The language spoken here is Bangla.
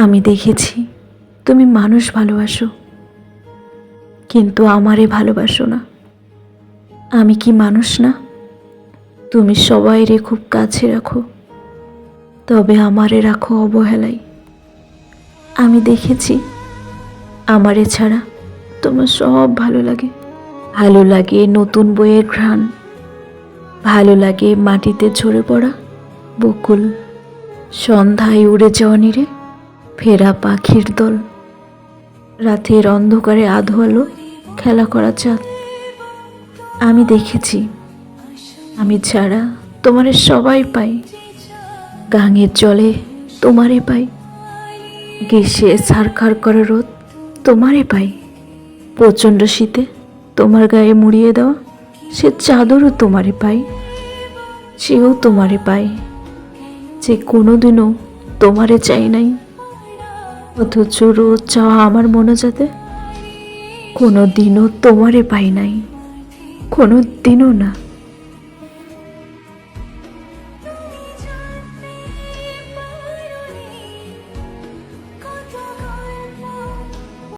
আমি দেখেছি। তুমি মানুষ ভালোবাসো। কিন্তু আমারে ভালোবাসো না। আমি কি মানুষ না? তুমি সবাইরে খুব কাছে রাখো। তবে আমারে রাখো অবহেলায়। আমি দেখেছি। আমারে ছাড়া তোমার সব ভালো লাগে। ভালো লাগে নতুন বইয়ের ঘ্রাণ। ভালো লাগে মাটিতে ঝরে পড়া বকুল। সন্ধ্যায় উড়ে যাওয়া নিরে ফেরা পাখির দল। রাতের অন্ধকারে আধো আলো খেলা করা চাঁদ। আমি দেখেছি, আমি ছাড়া তোমারে সবাই পাই, গাঙের জলে তোমারে পাই, গ্রীষ্মে সারখার করে রোদ তোমারে পাই, প্রচণ্ড শীতে তোমার গায়ে মুড়িয়ে দেওয়া সে চাদরও তোমারে পাই, সেও তোমারে পাই, যে কোনোদিনও তোমারে চাই নাই। অথচ রোজ চাওয়া আমার মনে যাতে কোনো দিনও তোমারে পাই নাই কোনো দিনও না।